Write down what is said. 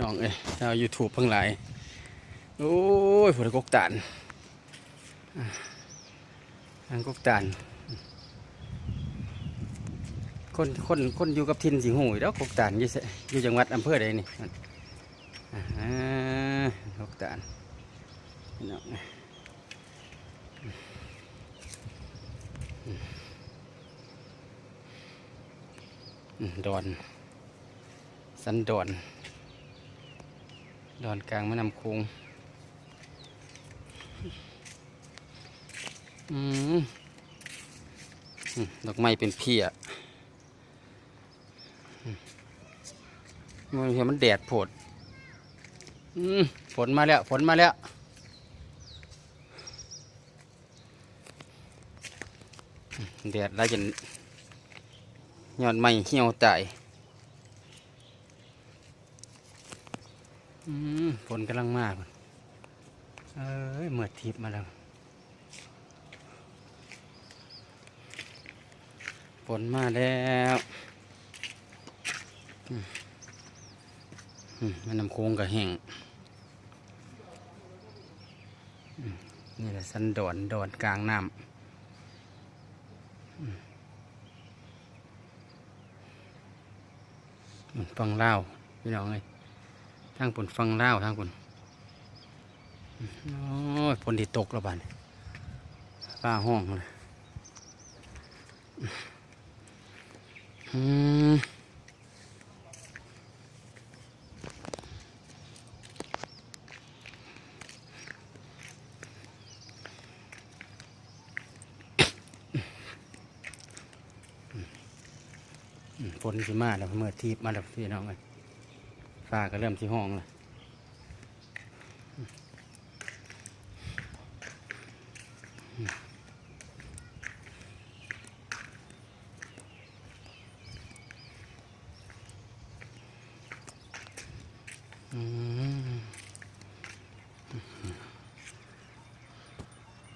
น้องเอ้ยชาวยูทูบทั้งหลาย โอ้ยผลกกตานอะทางกกตานคนคนคนอยู่กับทินสิงหูแล้วกกตานอยู่สอยู่จังหวัดอำเภอใดนี่อ่ากกตานน้องเอ้ยอืมดอน สันดอน ดอนกลางแม่น้ำคงอืมดอกไม้เป็นเพียมันเห็นมันแดดโผดฝนมาแล้ว ฝนมาแล้ว แดดแล้วจนยอดไม้เหี่ยวตาย อืม ฝนกำลังมากเอ้ยเมื่อทิพย์มาแล้วฝนมาแล้วมอืมแม่น้ำโค้งก็แห้งนี่แหละสันดอนดอนกลางน้ำมันฟังเล่าพี่น้องเอ้ย ทางผลฟังเล่าทางผลโอ้ยฝนที่ตกแล้วบ้านฟ้าห้องเลยอืมอืมฝนสิมาแล้วเมื่อทีบมาแล้วพี่น้องเลย ฟ้าก็เริ่มที่ห้องแล้วอืม